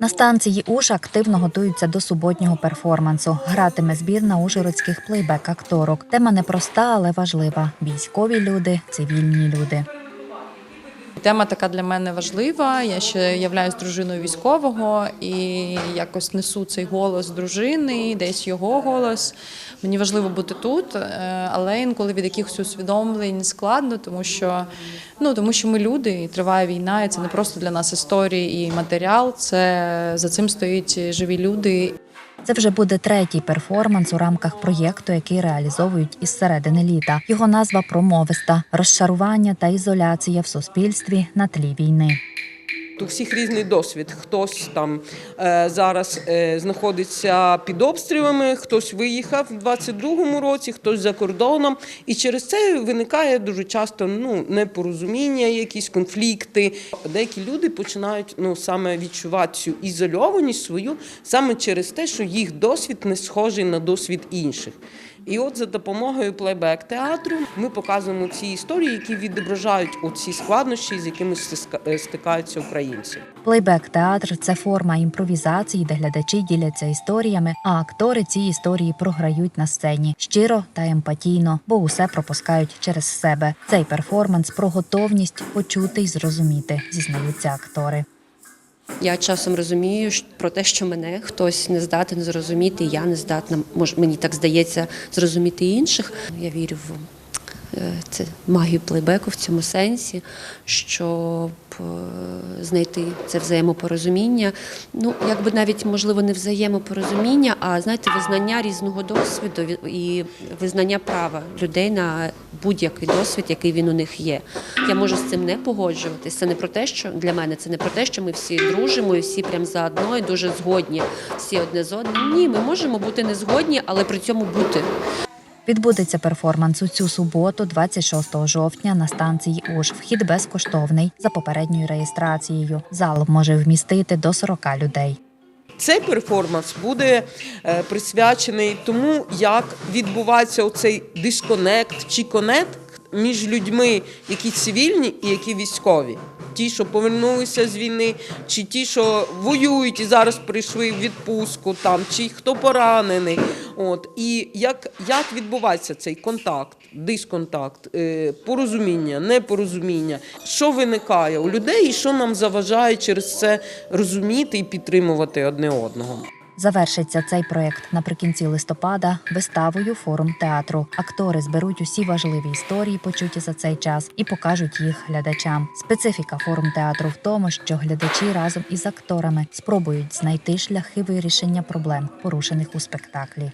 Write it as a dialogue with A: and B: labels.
A: На станції Уж активно готуються до суботнього перформансу. Гратиме збірна ужгородських плейбек-акторок. Тема непроста, але важлива: військові люди, цивільні люди.
B: Тема така для мене важлива. Я ще являюсь дружиною військового і якось несу цей голос дружини, десь його голос. Мені важливо бути тут, е, але інколи від якихось усвідомлень складно, тому що ну тому що ми люди, і триває війна, і це не просто для нас історії і матеріал. Це за цим стоять живі люди.
A: Це вже буде третій перформанс у рамках проєкту, який реалізовують із середини літа. Його назва промовиста розчарування та ізоляція в суспільстві на тлі війни.
C: У всіх різний досвід. Хтось там е, зараз е, знаходиться під обстрілами, хтось виїхав в 22-му році, хтось за кордоном. І через це виникає дуже часто ну, непорозуміння, якісь конфлікти. Деякі люди починають ну, саме відчувати цю ізольованість свою саме через те, що їх досвід не схожий на досвід інших. І от за допомогою плейбек театру ми показуємо ці історії, які відображають оці складнощі, з якими е, стикаються українці.
A: Плейбек театр це форма імпровізації, де глядачі діляться історіями, а актори ці історії програють на сцені щиро та емпатійно, бо усе пропускають через себе. Цей перформанс про готовність почути й зрозуміти, зізнаються актори.
D: Я часом розумію про те, що мене хтось не здатен зрозуміти, я не здатна, може, мені так здається, зрозуміти інших. Я вірю в це магію плейбеку в цьому сенсі, щоб е, знайти це взаємопорозуміння. Ну, якби навіть можливо не взаємопорозуміння, а знаєте, визнання різного досвіду і визнання права людей на будь-який досвід, який він у них є. Я можу з цим не погоджуватись. Це не про те, що для мене це не про те, що ми всі дружимо і всі прям заодно і дуже згодні всі одне з одним. Ні, ми можемо бути не згодні, але при цьому бути.
A: Відбудеться перформанс у цю суботу, 26 жовтня, на станції Уж. Вхід безкоштовний за попередньою реєстрацією. Зал може вмістити до 40 людей.
C: Цей перформанс буде е, присвячений тому, як відбувається оцей дисконект чи конект між людьми, які цивільні і які військові. Ті, що повернулися з війни, чи ті, що воюють і зараз прийшли в відпустку, там, чи хто поранений. От і як, як відбувається цей контакт, дисконтакт, е, порозуміння, непорозуміння, що виникає у людей, і що нам заважає через це розуміти і підтримувати одне одного.
A: Завершиться цей проєкт наприкінці листопада виставою форум театру. Актори зберуть усі важливі історії, почуті за цей час, і покажуть їх глядачам. Специфіка форум театру в тому, що глядачі разом із акторами спробують знайти шляхи вирішення проблем, порушених у спектаклі.